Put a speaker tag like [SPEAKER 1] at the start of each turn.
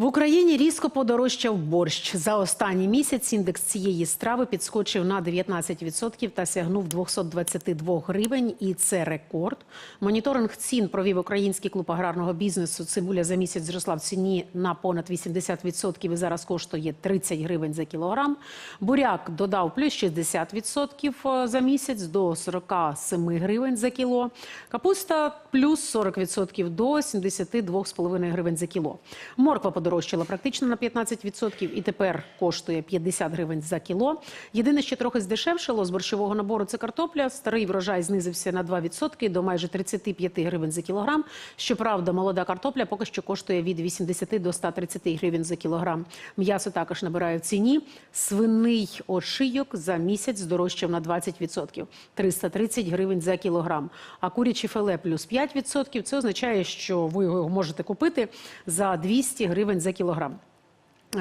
[SPEAKER 1] В Україні різко подорожчав борщ. За останній місяць індекс цієї страви підскочив на 19% та сягнув 222 гривень. І це рекорд. Моніторинг цін провів український клуб аграрного бізнесу. Цибуля за місяць зросла в ціні на понад 80% і зараз коштує 30 гривень за кілограм. Буряк додав плюс 60% за місяць до 47 гривень за кіло. Капуста плюс 40% до 72,5 гривень за кіло. Морква подорожчала практично на 15% і тепер коштує 50 гривень за кіло. Єдине, що трохи здешевшало з борщового набору це картопля. Старий врожай знизився на 2% до майже 35 гривень за кілограм. Щоправда, молода картопля поки що коштує від 80 до 130 гривень за кілограм. М'ясо також набирає в ціні. Свиний ошийок за місяць здорожчав на 20% – 330 гривень за кілограм. А курячі филе плюс 5% – це означає, що ви його можете купити за 200 гривень за кілограм.